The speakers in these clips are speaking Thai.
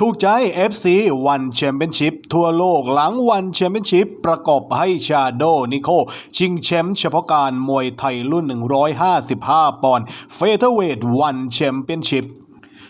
ถูกใจ FC วันแชมเปี้ยนชิพทั่วโลกหลังวันแชมเปี้ยนชิพประกอบให้ชาโดนิโค ชิงแชมป์เฉพาะการมวยไทยรุ่น 155 ปอนด์เฟเธอร์เวทวันแชมเปี้ยนชิพ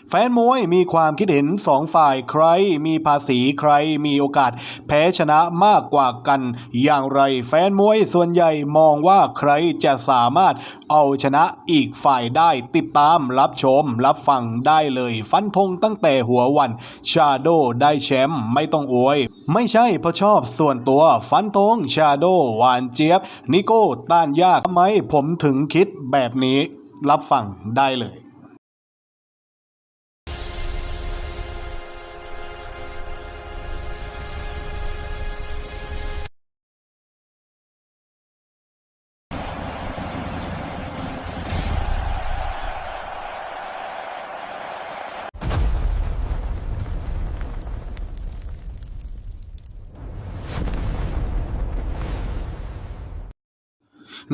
แฟนมวยมีความคิดเห็นสองฝ่ายใครมีภาษีใครมีโอกาส แพ้ชนะมากกว่ากัน อย่างไรแฟนมวยส่วนใหญ่มองว่าใครจะสามารถเอาชนะอีกฝ่ายได้ติดตามรับชม รับฟังได้เลย ฟันธงตั้งแต่หัววันชาโดได้แชมป์ไม่ต้องอวย ไม่ใช่เพราะชอบส่วนตัวฟันธงชาโดหวานเจี๊ยบ นิโก้ต้านยากทำไมผมถึงคิดแบบนี้ รับฟังได้เลย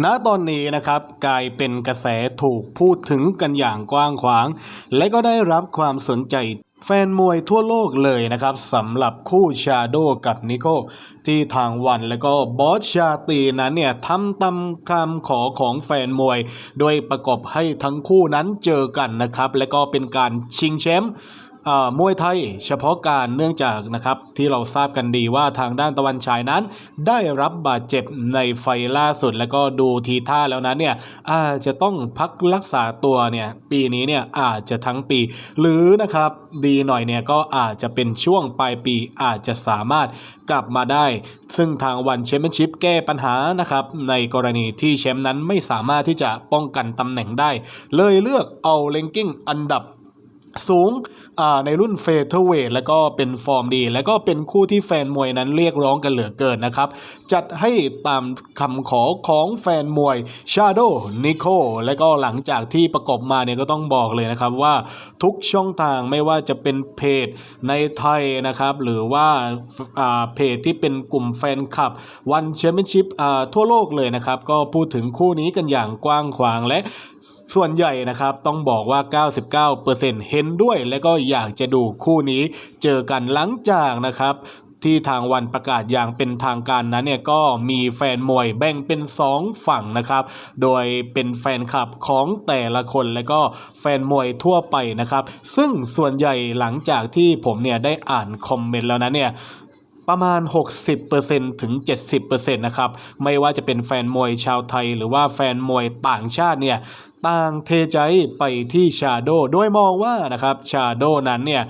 ณตอนนี้นะครับกลายเป็นกระแสถูกพูดถึงกันอย่างกว้างขวาง และก็ได้รับความสนใจแฟนมวยทั่วโลกเลยนะครับสำหรับคู่ชาโดกับนิโก้ที่ทางวันและก็บอสชาตีนั้นเนี่ยทำตามคำขอของแฟนมวย โดยประกอบให้ทั้งคู่นั้นเจอกันนะครับ และก็เป็นการชิงแชมป์ มวยไทยเฉพาะการเนื่องจากนะครับที่เราทราบกันดีว่าทางด้านตะวันฉายนั้น ได้รับบาดเจ็บในไฟล่าสุด แล้วก็ดูทีท่าแล้วนั้นเนี่ยอาจจะต้องพักรักษาตัวเนี่ยปีนี้เนี่ยอาจจะทั้งปี หรือนะครับดีหน่อยเนี่ยก็อาจจะเป็นช่วงปลายปีอาจจะสามารถกลับมาได้ ซึ่งทางวันแชมเปี้ยนชิพแก้ปัญหานะครับในกรณีที่แชมป์นั้นไม่สามารถที่จะป้องกันตำแหน่งได้ เลยเลือกเอาเลงกิ้งอันดับสูงในรุ่นเฟเธอร์เวทแล้วก็เป็นฟอร์มดี แล้วก็เป็นคู่ที่แฟนมวยนั้นเรียกร้องกันเหลือเกินนะครับ จัดให้ตามคำขอของแฟนมวยชาโดนิโคและก็หลังจากที่ประกบมาเนี่ยก็ต้องบอกเลยนะครับว่าทุกช่องทางไม่ว่าจะเป็นเพจในไทยนะครับหรือว่าอ่าเพจที่เป็นกลุ่มแฟนคลับวันแชมเปี้ยนชิพทั่วโลกเลยนะครับ ก็พูดถึงคู่นี้กันอย่างกว้างขวางและส่วนใหญ่นะครับต้องบอกว่า 99%เห็นด้วยและก็อยากจะดูคู่นี้เจอกันหลังจากนะครับที่ทางวันประกาศอย่างเป็นทางการนั้นเนี่ยก็มีแฟนมวยแบ่งเป็น 2 ฝั่งนะครับ โดยเป็นแฟนคลับของแต่ละคนและก็แฟนมวยทั่วไปนะครับ ซึ่งส่วนใหญ่หลังจากที่ผมเนี่ยได้อ่านคอมเมนต์แล้วนะเนี่ยประมาณ 60%ถึง 70%นะครับ ไม่ว่าจะเป็นแฟนมวยชาวไทย หรือว่าแฟนมวยต่างชาติเนี่ย ต่างเทใจไปที่ชาโดโดยมองว่านะครับชาโดนั้นเนี่ย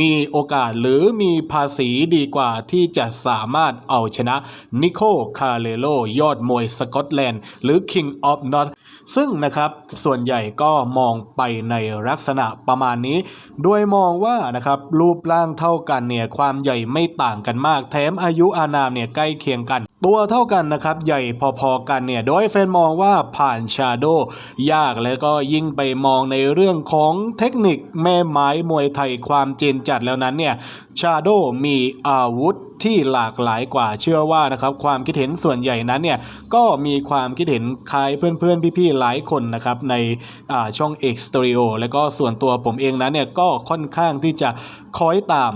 มีโอกาสหรือมีภาษีดีกว่าที่จะสามารถเอาชนะนิโคคาเลโลยอดมวยสกอตแลนด์ หรือ King of North ซึ่งนะครับส่วนใหญ่ก็มองไปในลักษณะประมาณนี้ โดยมองว่านะครับรูปร่างเท่ากันเนี่ยความใหญ่ไม่ต่างกันมาก แถมอายุอานามเนี่ยใกล้เคียงกัน ตัวเท่ากันนะครับใหญ่พอๆกันเนี่ยโดยแฟนมองว่าผ่านชาโดยากแล้วก็ยิ่งไปมองในเรื่องของเทคนิคแม่ไม้มวยไทยความเจนจัดแล้วนั้นเนี่ยชาโดมีอาวุธ ที่หลากหลายกว่าเชื่อว่านะครับความคิดเห็นส่วนใหญ่นั้นเนี่ยก็มีความคิดเห็นคล้ายเพื่อนๆ พี่ๆ หลายคนนะครับในอ่าช่อง X Stereo แล้วก็ส่วนตัวผมเองนั้นเนี่ยก็ค่อนข้างที่จะคอยตาม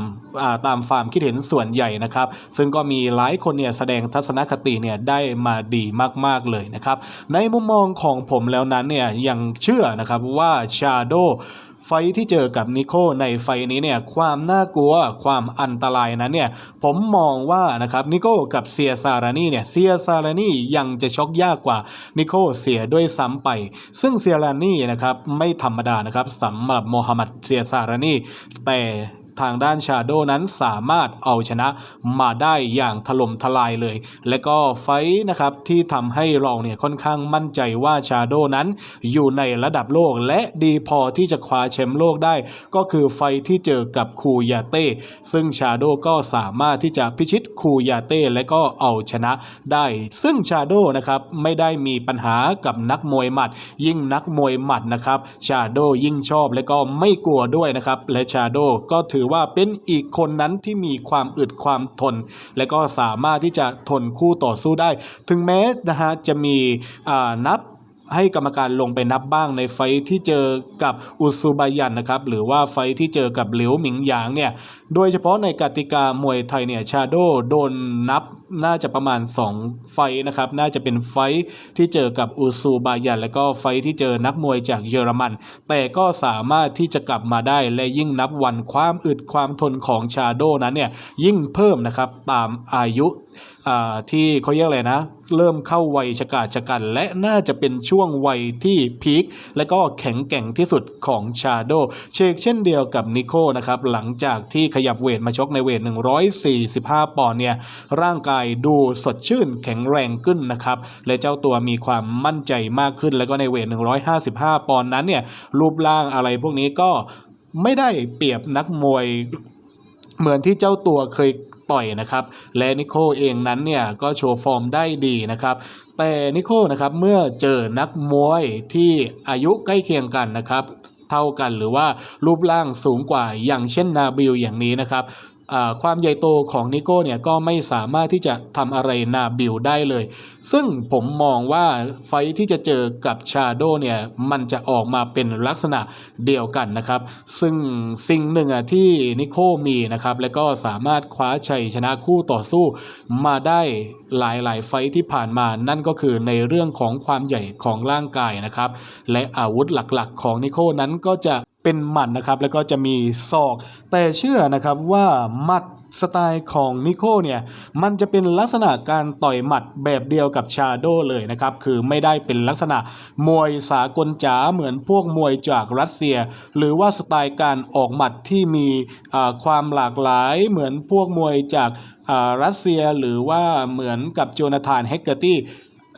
าตามความคิดเห็นส่วนใหญ่นะครับ ซึ่งก็มีหลายคนเนี่ยแสดงทัศนคติเนี่ยได้มาดีมากๆเลยนะครับ ในมุมมองของผมแล้วนั้นเนี่ยยังเชื่อนะครับว่าชาโด ไฟที่เจอกับนิโคในไฟนี้เนี่ยความน่ากลัวความอันตรายนั้นเนี่ยผมมองว่านะครับนิโคกับเซียซารานีเนี่ยเซียซารานียังจะช็อกยากกว่านิโคเสียด้วยซ้ำไป ซึ่งเซียรานีนะครับไม่ธรรมดานะครับสำหรับโมฮัมหมัดเซียซารานีแต่ ทางด้านชาโดนั้นสามารถเอาชนะมาได้อย่างถล่มทลายเลย และก็ไฟนะครับที่ทำให้เราเนี่ยค่อนข้างมั่นใจว่าชาโดนั้นอยู่ในระดับโลกและดีพอที่จะคว้าแชมป์โลกได้ ก็คือไฟท์ที่เจอกับคูยาเต้ซึ่งชาโดก็สามารถที่จะพิชิตคูยาเต้และก็เอาชนะได้ ซึ่งชาโดนะครับไม่ได้มีปัญหากับนักมวยหมัด ยิ่งนักมวยหมัดนะครับชาโดยิ่งชอบและก็ไม่กลัวด้วยนะครับและชาโดก็ถือว่าเป็นอีกคนนั้นที่มีความอึดความทน และก็สามารถที่จะทนคู่ต่อสู้ได้ ถึงแม้นะฮะจะมีนับ ให้กรรมการลงไปนับบ้างในไฟที่เจอกับอุซุบายันนะครับหรือว่าไฟที่เจอกับหลิวหมิงหยางเนี่ยโดยเฉพาะในกติกามวยไทยเนี่ยชาโดโดนนับน่าจะประมาณ 2 ไฟนะครับน่าจะเป็นไฟที่เจอกับอุซุบายัน แล้วก็ไฟที่เจอนักมวยจากเยอรมัน แต่ก็สามารถที่จะกลับมาได้และยิ่งนับวันความอึดความทนของชาโดนั้นเนี่ยยิ่งเพิ่มนะครับตามอายุที่เขาเรียกอะไรนะ เริ่มเข้าวัยชะกาชะกัน และน่าจะเป็นช่วงวัยที่พีคและก็แข็งแกร่งที่สุดของชาโดเชกเช่นเดียวกับนิโคนะครับ หลังจากที่ขยับเวทมาชกในเวท 145 ปอนด์เนี่ย ร่างกายดูสดชื่นแข็งแรงขึ้นนะครับ และเจ้าตัวมีความมั่นใจมากขึ้น แล้วก็ในเวท 155 ปอนด์นั้นเนี่ย รูปร่างอะไรพวกนี้ก็ไม่ได้เปรียบนักมวยเหมือนที่เจ้าตัวเคย ต่อยนะครับ และนิโคเองนั้นเนี่ยก็โชว์ฟอร์มได้ดีนะครับแต่นิโคนะครับเมื่อเจอนักมวยที่อายุใกล้เคียงกันนะครับเท่ากันหรือว่ารูปร่างสูงกว่าอย่างเช่นนาบิลอย่างนี้นะครับ ความใหญ่โตของนิโก้เนี่ยก็ไม่สามารถที่จะทำอะไรนาบิลได้เลย ซึ่งผมมองว่าไฟที่จะเจอกับชาโดเนี่ยมันจะออกมาเป็นลักษณะเดียวกันนะครับ ซึ่งสิ่งหนึ่งอะที่นิโก้มีนะครับ แล้วก็สามารถคว้าชัยชนะคู่ต่อสู้มาได้ หลาย ๆ ไฟที่ผ่านมา นั่นก็คือในเรื่องของความใหญ่ของร่างกายนะครับ และอาวุธหลักๆ ของนิโคนั้นก็จะเป็นหมัดนะครับ แล้วก็จะมีศอก แต่เชื่อนะครับว่าหมัด สไตล์ของนิโคเนี่ยมันจะเป็นลักษณะการต่อยหมัดแบบเดียวกับชาโดเลยนะครับ คือไม่ได้เป็นลักษณะมวยสากลจ๋าเหมือนพวกมวยจากรัสเซีย หรือว่าสไตล์การออกหมัดที่มีความหลากหลายเหมือนพวกมวยจากรัสเซียหรือว่าเหมือนกับโจนาธานเฮกเกอร์ตี้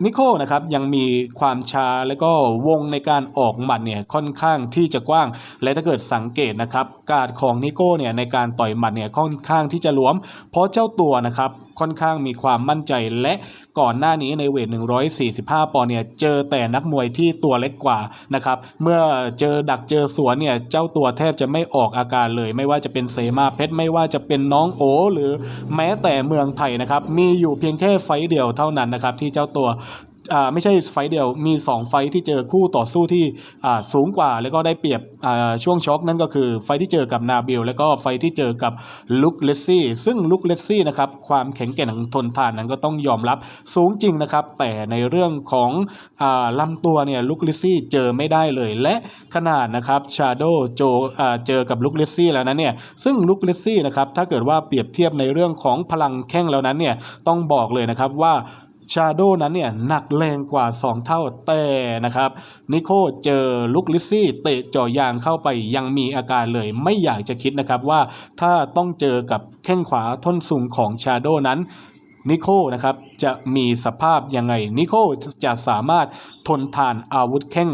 นิโคนะครับยังมีความช้าและก็วงในการออกหมัดเนี่ยค่อนข้างที่จะกว้าง และถ้าเกิดสังเกตนะครับ การของนิโก้เนี่ยในการต่อยหมัดเนี่ยค่อนข้างที่จะหลวม เพราะเจ้าตัวนะครับ ค่อนข้างมีความมั่นใจและก่อนหน้านี้ในเวท 145 ปอนด์เนี่ยเจอแต่นักมวยที่ตัวเล็กกว่านะครับเมื่อเจอดักเจอสวนเนี่ยเจ้าตัวแทบจะไม่ออกอาการเลย ไม่ว่าจะเป็นเสมาเพชรไม่ว่าจะเป็นน้องโอ หรือแม้แต่เมืองไทยนะครับมีอยู่เพียงแค่ไฟเดียวเท่านั้นนะครับที่เจ้าตัว อ่าไม่ใช่ไฟเดียวมี 2 ไฟที่เจอคู่ต่อสู้ที่อ่าสูงกว่า แล้วก็ได้เปรียบอ่าช่วงช็อคนั่นก็คือไฟที่เจอกับนาบิลแล้วก็ไฟที่เจอกับลุคเลสซี่ซึ่งลุคเลสซี่นะครับความแข็งแกร่งทนทานนั้นก็ต้องยอมรับสูงจริงนะครับ แต่ในเรื่องของอ่าลำตัวเนี่ยลุคเลสซี่เจอไม่ได้เลย และขนาดนะครับชาโดโจอ่าเจอกับลุคเลสซี่แล้วนั้นเนี่ยซึ่งลุคเลสซี่นะครับถ้าเกิดว่าเปรียบเทียบในเรื่องของพลังแข้งแล้วนั้นเนี่ยต้องบอกเลยนะครับว่า ชาโดนั้นเนี่ยหนักแรงกว่า 2 เท่าแต่นะครับ นิโคเจอลุคลิซซี่เตะจ่อยางเข้าไปยังมีอาการเลย ไม่อยากจะคิดนะครับว่าถ้าต้องเจอกับแข้งขวาท่อนสูงของชาโดนั้น นิโคนะครับจะมีสภาพยังไง นิโคจะสามารถทนทานอาวุธแข้ง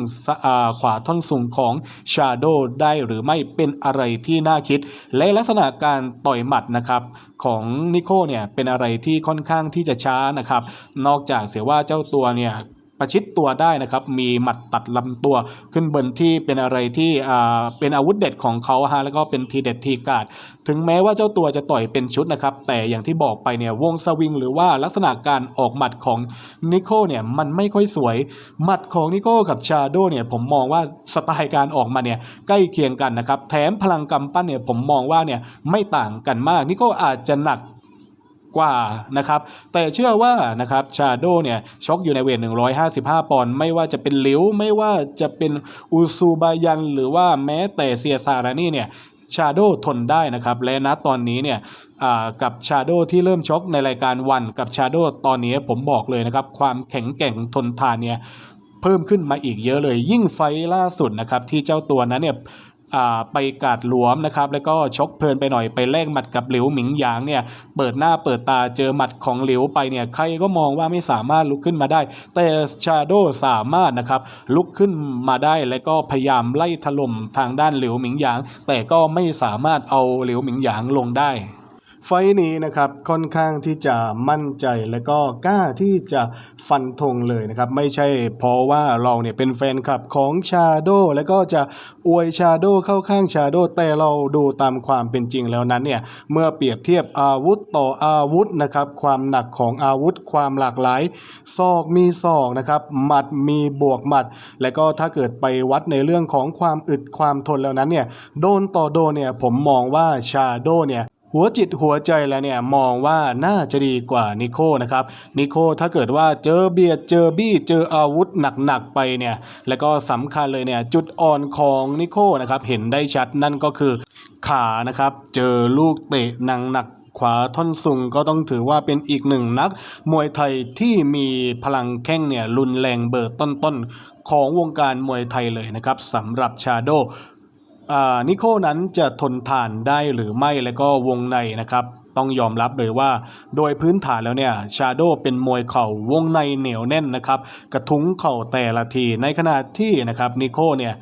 ขวาท่อนสูงของชาโดได้หรือไม่เป็นอะไรที่น่าคิด และลักษณะการต่อยหมัดนะครับของนิโคเนี่ยเป็นอะไรที่ค่อนข้างที่จะช้านะครับ นอกจากเสียว่าเจ้าตัวเนี่ย ประชิดตัวได้นะครับ มีหมัดตัดลำตัวขึ้นบนที่เป็นอะไรที่อ่าเป็นอาวุธเด็ดของเขาฮะแล้วก็เป็นทีเด็ดทีกาดถึงแม้ว่าเจ้าตัวจะต่อยเป็นชุดนะครับ แต่อย่างที่บอกไปเนี่ยวงสวิงหรือว่าลักษณะการออกหมัดของนิโคเนี่ยมันไม่ค่อยสวย หมัดของนิโคกับชาโดเนี่ยผมมองว่าสไตล์การออกมาเนี่ยใกล้เคียงกันนะครับ แถมพลังกำปั้นเนี่ยผมมองว่าเนี่ยไม่ต่างกันมากนิโคอาจจะหนัก กว่านะครับแต่เชื่อว่านะครับชาโดเนี่ยชกอยู่ในเวท 155 ปอนด์ไม่ว่าจะเป็นหลิวไม่ว่าจะเป็นอูซูบายัน หรือว่าแม้แต่เซียซารานี่เนี่ยชาโดทนได้นะครับ และณตอนนี้เนี่ยกับชาโดที่เริ่มชกในรายการวันกับชาโดตอนนี้ผมบอกเลยนะครับ ความแข็งแกร่งทนทานเนี่ยเพิ่มขึ้นมาอีกเยอะเลยยิ่งไฟล่าสุดนะครับที่เจ้าตัวนั้นเนี่ย ไปกาดหลวมนะครับแล้วก็ชกเพลินไปหน่อยไปแลกหมัดกับหลิวหมิงหยางเนี่ยเปิดหน้าเปิดตาเจอหมัดของหลิวไปเนี่ยใครก็มองว่าไม่สามารถลุกขึ้นมาได้ แต่ชาโดสามารถนะครับลุกขึ้นมาได้และก็พยายามไล่ถล่มทางด้านหลิวหมิงหยาง แต่ก็ไม่สามารถเอาหลิวหมิงหยางลงได้ ไฟนี้นะครับค่อนข้างที่จะมั่นใจและก็กล้าที่จะฟันธงเลยนะครับ ไม่ใช่เพราะว่าเราเนี่ยเป็นแฟนคลับของชาโดและก็จะอวยชาโดเข้าข้างชาโดแต่เราดูตามความเป็นจริงแล้วนั้นเนี่ยเมื่อเปรียบเทียบอาวุธต่ออาวุธนะครับความหนักของอาวุธความหลากหลายศอกมีศอกนะครับหมัดมีบวกหมัด และก็ถ้าเกิดไปวัดในเรื่องของความอึดความทนแล้วนั้นเนี่ยโดนต่อโดนเนี่ยผมมองว่าชาโดเนี่ย หัวจิตหัวใจแล้วเนี่ยมองว่าน่าจะดีกว่านิโคนะครับนิโคถ้าเกิดว่าเจอเบียดเจอบี้เจออาวุธหนักๆไปเนี่ยแล้วก็สำคัญเลยเนี่ยจุดอ่อนของนิโคนะครับเห็นได้ชัดนั่นก็คือขานะครับเจอลูกเตะหนังหนักขวาท่อนซุงก็ต้องถือว่าเป็นอีกหนึ่งนัก มวยไทยที่มีพลังแข้งเนี่ยรุนแรงเบอร์ต้นๆ ของวงการมวยไทยเลยนะครับสำหรับชาโด นิโคนั้นจะทนทานได้หรือไม่แล้วก็วงในนะครับต้องยอมรับเลยว่า โดยพื้นฐานแล้วเนี่ยชาโดเป็นมวยเข่าวงในเหนียวแน่นนะครับ กระทุ้งเข่าแต่ละที ในขณะที่นะครับนิโคเนี่ย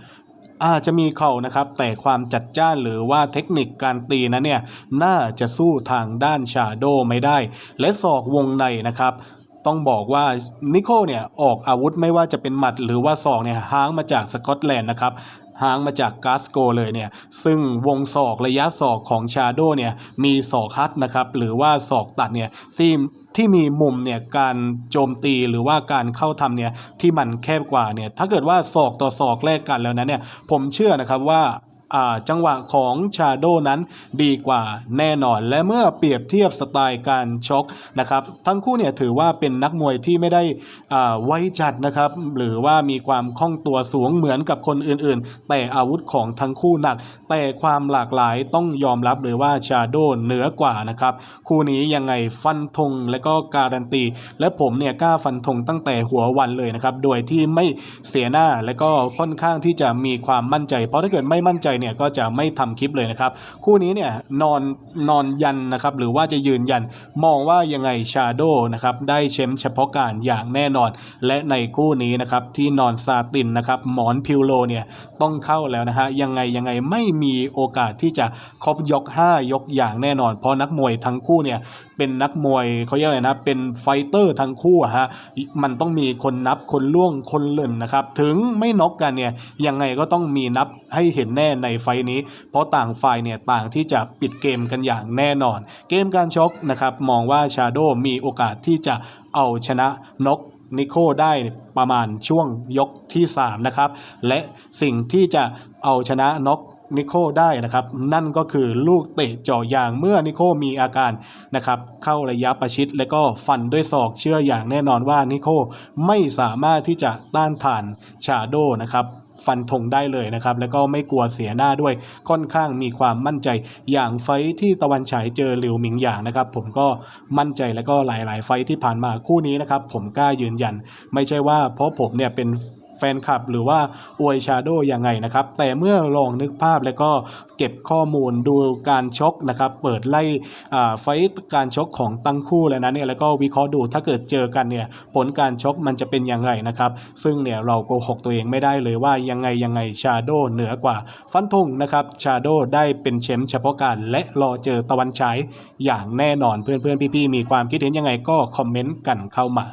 อาจจะมีเข่านะครับ แต่ความจัดจ้านหรือว่าเทคนิคการตีนั้นเนี่ยน่าจะสู้ทางด้านชาโดไม่ได้ และศอกวงในนะครับต้องบอกว่านิโคเนี่ยออกอาวุธไม่ว่าจะเป็นหมัดหรือว่าศอกเนี่ยห้างมาจากสกอตแลนด์นะครับ ห่างมาจากกาสโกเลยเนี่ยซึ่งวงศอกระยะศอกของชาโดเนี่ยมีศอกฮัดนะครับหรือว่าศอกตัดเนี่ยซีมที่มีมุมเนี่ยการโจมตีหรือว่าการเข้าทำเนี่ยที่มันแคบกว่าเนี่ยถ้าเกิดว่าศอกต่อศอกแลกกันแล้วนั้นเนี่ยผมเชื่อนะครับว่า จังหวะของชาโดนั้นดีกว่าแน่นอน และเมื่อเปรียบเทียบสไตล์การชกนะครับทั้งคู่เนี่ยถือว่าเป็นนักมวยที่ไม่ได้อ่าไว้จัดนะครับหรือว่ามีความคล่องตัวสูงเหมือนกับคนอื่นๆ แต่อาวุธของทั้งคู่หนัก แต่ความหลากหลายต้องยอมรับเลยว่าชาโดเหนือกว่านะครับ คู่นี้ยังไงฟันธงและก็การันตี และผมเนี่ยกล้าฟันธงตั้งแต่หัววันเลยนะครับ โดยที่ไม่เสียหน้าและก็ค่อนข้างที่จะมีความมั่นใจ เพราะถ้าเกิดไม่มั่นใจเนี่ยก็จะไม่ทำคลิปเลยนะครับ คู่นี้เนี่ยนอนนอนยันนะครับหรือว่าจะยืนยันมองว่ายังไงชาโดนะครับได้แชมป์เฉพาะการอย่างแน่นอน และในคู่นี้นะครับที่นอนซาตินนะครับหมอนพิวโลเนี่ยต้องเข้าแล้วนะฮะยังไงยังไงไม่มีโอกาสที่จะครบยก 5 ยกอย่างแน่นอน เพราะนักมวยทั้งคู่เนี่ยเป็นนักมวยเขาเรียกอะไรนะเป็นไฟเตอร์ทั้งคู่อะฮะมันต้องมีคนนับคนล่วงคนหล่นนะครับ ถึงไม่น็อกกันเนี่ยยังไงก็ต้องมีนับให้เห็นแน่ในไฟนี้ เพราะต่างฝ่ายเนี่ยต่างที่จะปิดเกมกันอย่างแน่นอน เกมการชกนะครับมองว่าชาโดมีโอกาสที่จะเอาชนะนกนิโคได้ประมาณช่วงยกที่ 3 นะครับ และสิ่งที่จะเอาชนะน็อก นิโคได้นะครับ นั่นก็คือลูกเตะเจ่อยางเมื่อนิโคมีอาการนะครับเข้าระยะประชิด และก็ฟันด้วยศอกเชื่ออย่างแน่นอนว่านิโคไม่สามารถที่จะต้านทานชาโดนะครับฟันธงได้เลยนะครับ แล้วก็ไม่กลัวเสียหน้าด้วยค่อนข้างมีความมั่นใจอย่างไฟที่ตะวันฉายเจอหลิวหมิงหยางนะครับ ผมก็มั่นใจแล้วก็หลาย ๆ ไฟที่ผ่านมาคู่นี้นะครับ ผมกล้ายืนยัน ไม่ใช่ว่าเพราะผมเนี่ยเป็น แฟนคลับ หรือว่าอวยชาโดยังไงนะครับ แต่เมื่อลองนึกภาพแล้วก็เก็บข้อมูลดูการชกนะครับ เปิดไล่ไฟท์การชกของตั้งคู่แล้วนะเนี่ยแล้วก็วิเคราะห์ดูถ้าเกิดเจอกันเนี่ยผลการชกมันจะเป็นยังไงนะครับ ซึ่งเนี่ยเราโกหกตัวเองไม่ได้เลยว่ายังไงยังไงชาโดเหนือกว่าฟันธงนะครับชาโดได้เป็นแชมป์เฉพาะการและรอเจอตะวันฉายอย่างแน่นอนเพื่อนๆพี่ๆมีความคิดเห็นยังไงก็คอมเมนต์กันเข้ามา